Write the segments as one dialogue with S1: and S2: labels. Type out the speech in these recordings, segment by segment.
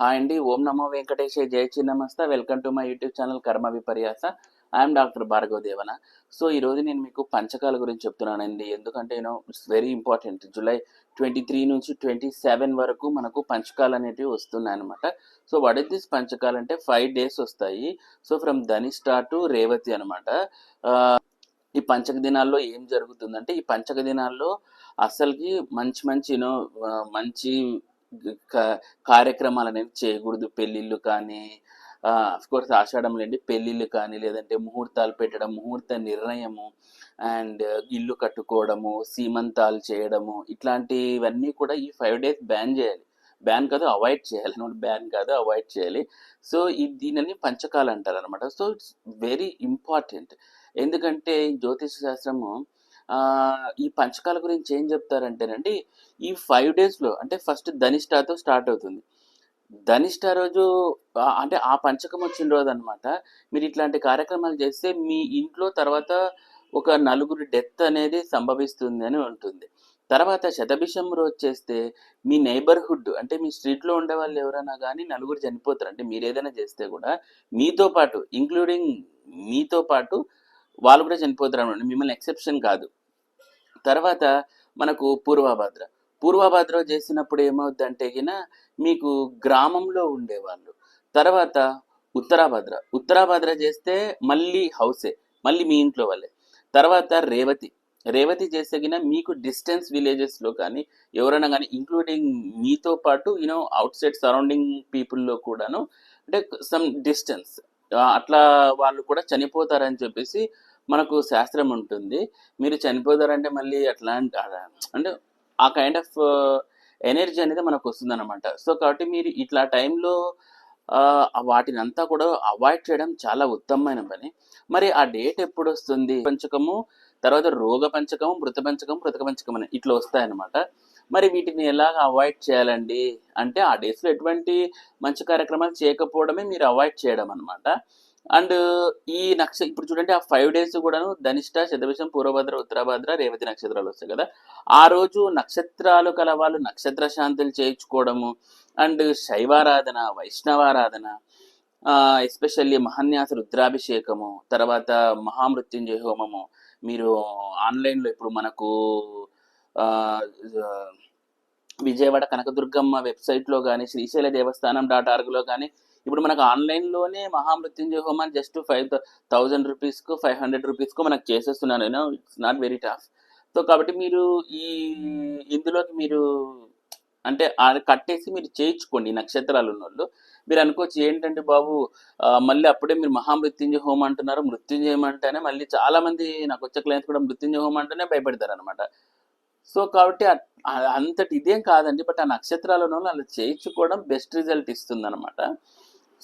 S1: Hi అండి ఓం నమో వెంకటేశ. జయ Chinnamasta. Welcome to my YouTube channel Karma Viparyasa I'm doctor Bhargava Devana so ఈరోజు నేను మీకు పంచకాల గురించి చెప్తున్నానండి ఎందుకంటే you know it's very important July twenty three నుంచి ట్వంటీ సెవెన్ వరకు మనకు పంచకాలు అనేటివి వస్తున్నాయి అనమాట సో వాట్ ఇస్ దిస్ పంచకాలు అంటే ఫైవ్ డేస్ వస్తాయి. So from Dhanishta to Revati అనమాట ఈ పంచక దినాల్లో ఏం జరుగుతుందంటే ఈ పంచక దినాల్లో అసలుకి మంచి మంచి యూనో మంచి కార్యక్రమాలు అనేవి చేయకూడదు. పెళ్ళిళ్ళు కానీ కోర్స్ ఆషాఢం లేండి పెళ్ళిళ్ళు కానీ లేదంటే ముహూర్తాలు పెట్టడం ముహూర్త నిర్ణయము అండ్ ఇల్లు కట్టుకోవడము సీమంతాలు చేయడము ఇట్లాంటివన్నీ కూడా ఈ ఫైవ్ డేస్ బ్యాన్ చేయాలి. బ్యాన్ కాదు అవాయిడ్ చేయాలి. అనమాట బ్యాన్ కాదు అవాయిడ్ చేయాలి. సో ఈ దీనిని పంచకాలు అంటారు అనమాట సో ఇట్స్ వెరీ ఇంపార్టెంట్. ఎందుకంటే జ్యోతిష శాస్త్రము ఈ పంచకాల గురించి ఏం చెప్తారంటేనండి ఈ ఫైవ్ డేస్లో అంటే ఫస్ట్ ధనిష్టాతో స్టార్ట్ అవుతుంది. ధనిష్ట రోజు అంటే ఆ పంచకం వచ్చిన రోజు అనమాట మీరు ఇట్లాంటి కార్యక్రమాలు చేస్తే మీ ఇంట్లో తర్వాత ఒక నలుగురు డెత్ అనేది సంభవిస్తుంది అని ఉంటుంది. తర్వాత శతభిషం రోజు చేస్తే మీ నైబర్హుడ్ అంటే మీ స్ట్రీట్లో ఉండే వాళ్ళు ఎవరైనా కానీ నలుగురు చనిపోతారు. అంటే మీరు ఏదైనా చేస్తే కూడా మీతో పాటు ఇంక్లూడింగ్ మీతో పాటు వాళ్ళు కూడా చనిపోతారు అనమాట మిమ్మల్ని ఎక్సెప్షన్ కాదు. తర్వాత మనకు పూర్వభద్ర. పూర్వభద్ర చేసినప్పుడు ఏమవుద్దంటే గిన మీకు గ్రామంలో ఉండేవాళ్ళు. తర్వాత ఉత్తరాభద్ర. ఉత్తరాభద్ర చేస్తే మళ్ళీ హౌసే మళ్ళీ మీ ఇంట్లో వాళ్ళే. తర్వాత రేవతి. రేవతి చేస్తే గిన మీకు డిస్టెన్స్ విలేజెస్లో కానీ ఎవరైనా కానీ ఇంక్లూడింగ్ మీతో పాటు యూనో అవుట్ సైడ్ సరౌండింగ్ పీపుల్లో కూడాను అంటే సమ్ డిస్టెన్స్. అట్లా వాళ్ళు కూడా చనిపోతారని చెప్పేసి మనకు శాస్త్రం ఉంటుంది. మీరు చనిపోతారంటే మళ్ళీ అట్లాంటి అంటే ఆ కైండ్ ఆఫ్ ఎనర్జీ అనేది మనకు వస్తుంది అనమాట సో కాబట్టి మీరు ఇట్లా టైంలో వాటిని అంతా కూడా అవాయిడ్ చేయడం చాలా ఉత్తమమైన పని. మరి ఆ డేట్ ఎప్పుడు వస్తుంది పంచకము తర్వాత రోగ పంచకము మృత పంచకం మృతక పంచకం అని ఇట్లా వస్తాయన్నమాట. మరి వీటిని ఎలాగ అవాయిడ్ చేయాలండి? అంటే ఆ డేస్లో ఎటువంటి మంచి కార్యక్రమాలు చేయకపోవడమే మీరు అవాయిడ్ చేయడం అనమాట అండ్ ఈ నక్ష ఇప్పుడు చూడండి ఆ ఫైవ్ డేస్ కూడాను ధనిష్ట శతభిషం పూర్వభద్ర ఉత్తరాభద్ర రేవతి నక్షత్రాలు వస్తాయి కదా. ఆ రోజు నక్షత్రాలు కల వాళ్ళు నక్షత్ర శాంతులు చేయించుకోవడము అండ్ శైవారాధన వైష్ణవారాధన ఎస్పెషల్లీ మహాన్యాస రుద్రాభిషేకము తర్వాత మహామృత్యుంజయ హోమము. మీరు ఆన్లైన్లో ఇప్పుడు మనకు విజయవాడ కనకదుర్గమ్మ వెబ్సైట్లో కానీ శ్రీశైల దేవస్థానం డాట్ ఆర్గ్లో కానీ ఇప్పుడు మనకు ఆన్లైన్లోనే మహామృత్యుంజయ హోమం జస్ట్ ఫైవ్ థౌజండ్ రూపీస్కు ఫైవ్ హండ్రెడ్ రూపీస్కు మనకు చేసేస్తున్నాను నేను it's not very tough so కాబట్టి మీరు ఈ ఇందులోకి మీరు అంటే అది కట్టేసి మీరు చేయించుకోండి నక్షత్రాలు ఉన్న వాళ్ళు మీరు అనుకోవచ్చు ఏంటంటే బాబు మళ్ళీ అప్పుడే మీరు మహామృత్యుంజయ హోమం అంటున్నారు మృత్యుంజయం అంటేనే మళ్ళీ చాలా మంది నాకు వచ్చే క్లయింట్స్ కూడా మృత్యుంజయ హోమం అంటేనే భయపెడతారు అనమాట సో కాబట్టి అంతటి ఇదేం కాదండి బట్ ఆ నక్షత్రాలను అలా చేయించుకోవడం బెస్ట్ రిజల్ట్ ఇస్తుంది అనమాట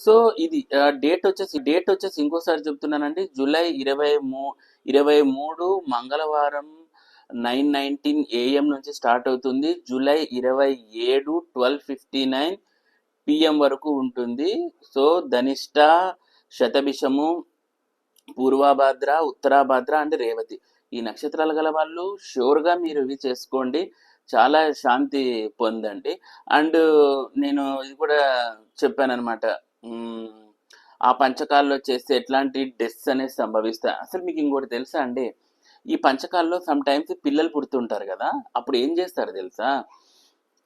S1: సో ఇది డేట్ వచ్చేసి డేట్ వచ్చేసి ఇంకోసారి చెప్తున్నానండి. జూలై ఇరవై మూ ఇరవై మూడు మంగళవారం నైన్ నైన్టీన్ ఏఎం నుంచి స్టార్ట్ అవుతుంది. జూలై ఇరవై ఏడు ట్వెల్వ్ ఫిఫ్టీ నైన్ పిఎం వరకు ఉంటుంది. సో ధనిష్ట శతభిషము పూర్వభద్ర ఉత్తరాభద్ర అండ్ రేవతి. ఈ నక్షత్రాలు గల వాళ్ళు షూర్గా మీరు ఇవి చేసుకోండి. చాలా శాంతి పొందండి. అండ్ నేను ఇది కూడా చెప్పాను అనమాట ఆ పంచకాల్లో చేస్తే ఎట్లాంటి డెత్స్ అనేది సంభవిస్తాయి? అసలు మీకు ఇంకోటి తెలుసా అండి? ఈ పంచకాల్లో సమ్ టైమ్స్ పిల్లలు పుడుతుంటారు కదా అప్పుడు ఏం చేస్తారు తెలుసా?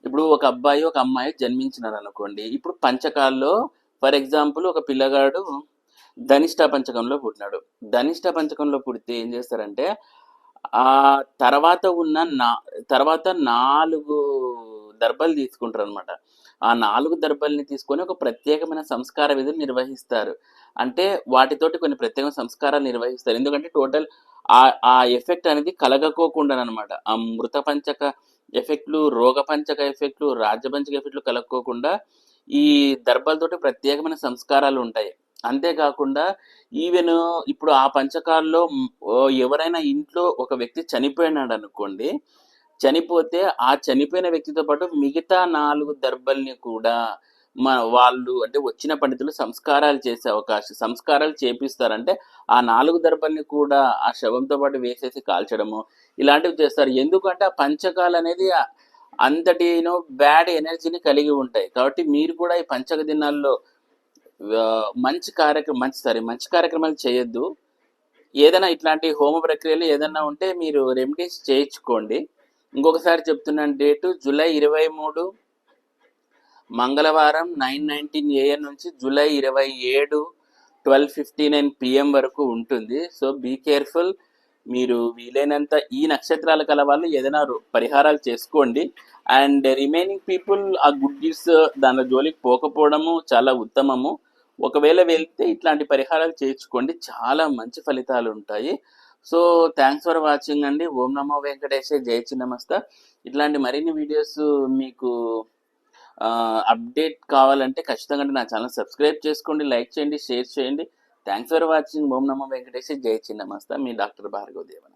S1: ఇప్పుడు ఒక అబ్బాయి ఒక అమ్మాయి జన్మించినారు అనుకోండి ఇప్పుడు పంచకాల్లో ఫర్ ఎగ్జాంపుల్ ఒక పిల్లగాడు ధనిష్ట పంచకంలో పుట్టినాడు. ధనిష్ట పంచకంలో పుడితే ఏం చేస్తారంటే ఆ తర్వాత ఉన్న నా తర్వాత నాలుగు దర్భలు తీసుకుంటారు అనమాట ఆ నాలుగు దర్భల్ని తీసుకొని ఒక ప్రత్యేకమైన సంస్కార విధులు నిర్వహిస్తారు. అంటే వాటితోటి కొన్ని ప్రత్యేకమైన సంస్కారాలు నిర్వహిస్తారు. ఎందుకంటే టోటల్ ఆ ఆ ఎఫెక్ట్ అనేది కలగకోకుండా అనమాట ఆ మృత పంచక ఎఫెక్ట్లు రోగ పంచక ఎఫెక్ట్లు రాజపంచక ఎఫెక్ట్లు కలగకోకుండా ఈ దర్భలతోటి ప్రత్యేకమైన సంస్కారాలు ఉంటాయి. అంతేకాకుండా ఈవెన్ ఇప్పుడు ఆ పంచకాల్లో ఓ ఎవరైనా ఇంట్లో ఒక వ్యక్తి చనిపోయినాడు అనుకోండి చనిపోతే ఆ చనిపోయిన వ్యక్తితో పాటు మిగతా నాలుగు దర్బల్ని కూడా మన వాళ్ళు అంటే వచ్చిన పండితులు సంస్కారాలు చేసే అవకాశం సంస్కారాలు చేపిస్తారంటే ఆ నాలుగు దర్భల్ని కూడా ఆ శవంతో పాటు వేసేసి కాల్చడము ఇలాంటివి చేస్తారు. ఎందుకంటే ఆ పంచకాలు అనేది అంతటినో అంతటి యూనో బ్యాడ్ ఎనర్జీని కలిగి ఉంటాయి. కాబట్టి మీరు కూడా ఈ పంచక దినాల్లో మంచి కార్యక్రమం మంచి సారీ మంచి కార్యక్రమాలు చేయొద్దు. ఏదైనా ఇట్లాంటి హోమ ప్రక్రియలు ఏదైనా ఉంటే మీరు రెమెడీస్ చేయించుకోండి. ఇంకొకసారి చెప్తున్నాను డేటు జూలై ఇరవై మూడు మంగళవారం నైన్ నైన్టీన్ ఏఎం నుంచి జూలై ఇరవై ఏడు ట్వెల్వ్ ఫిఫ్టీ నైన్ పిఎం వరకు ఉంటుంది. So be careful. మీరు వీలైనంత ఈ నక్షత్రాలు కల వాళ్ళు ఏదైనా రో- పరిహారాలు చేసుకోండి. అండ్ రిమైనింగ్ పీపుల్ ఆ గుడ్ గిఫ్ట్స్ దాని జోలికి పోకపోవడము చాలా ఉత్తమము. ఒకవేళ వెళ్తే ఇట్లాంటి పరిహారాలు చేయించుకోండి. చాలా మంచి ఫలితాలు ఉంటాయి. సో థ్యాంక్స్ ఫర్ వాచింగ్ అండి. ఓం నమో వెంకటేశ. జై చిన్నమస్త. ఇట్లాంటి మరిన్ని వీడియోస్ మీకు అప్డేట్ కావాలంటే ఖచ్చితంగా నా ఛానల్ సబ్స్క్రైబ్ చేసుకోండి లైక్ చేయండి షేర్ చేయండి. థ్యాంక్స్ ఫర్ వాచింగ్ ఓం నమో వెంకటేశ. జై చిన్నమస్త. మీ డాక్టర్ భార్గవ్ దేవన్